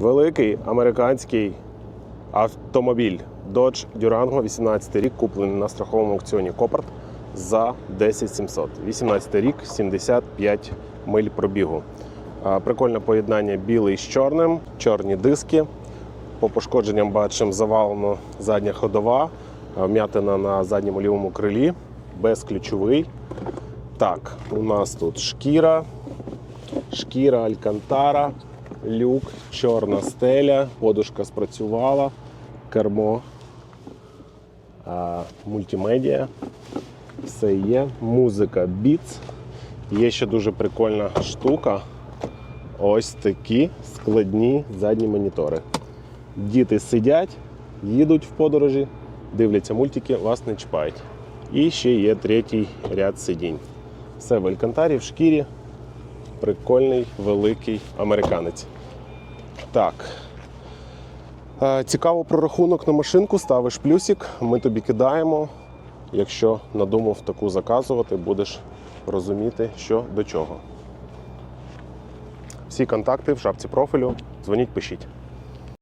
Великий американський автомобіль Dodge Durango 18 рік, куплений на страховому аукціоні Копарт за 10 700. 18 рік, 75 миль пробігу. Прикольне поєднання білий з чорним, чорні диски. По пошкодженням бачимо завалено задня ходова, вм'ятина на задньому лівому крилі, безключовий. Так, у нас тут шкіра, шкіра Алькантара, люк, чорна стеля, подушка спрацювала, кермо, а, мультимедіа. Все є. Музика Beats. Є ще дуже прикольна штука. Ось такі складні задні монітори. Діти сидять, їдуть в подорожі, дивляться мультики, вас не чіпають. І ще є третій ряд сидінь. Все в Алькантарі, в шкірі. Прикольний великий американець. Так. Е, Цікаво про рахунок на машинку, ставиш плюсик, ми тобі кидаємо. Якщо надумав таку заказувати, будеш розуміти, що до чого. Всі контакти в шапці профілю. Дзвоніть, пишіть.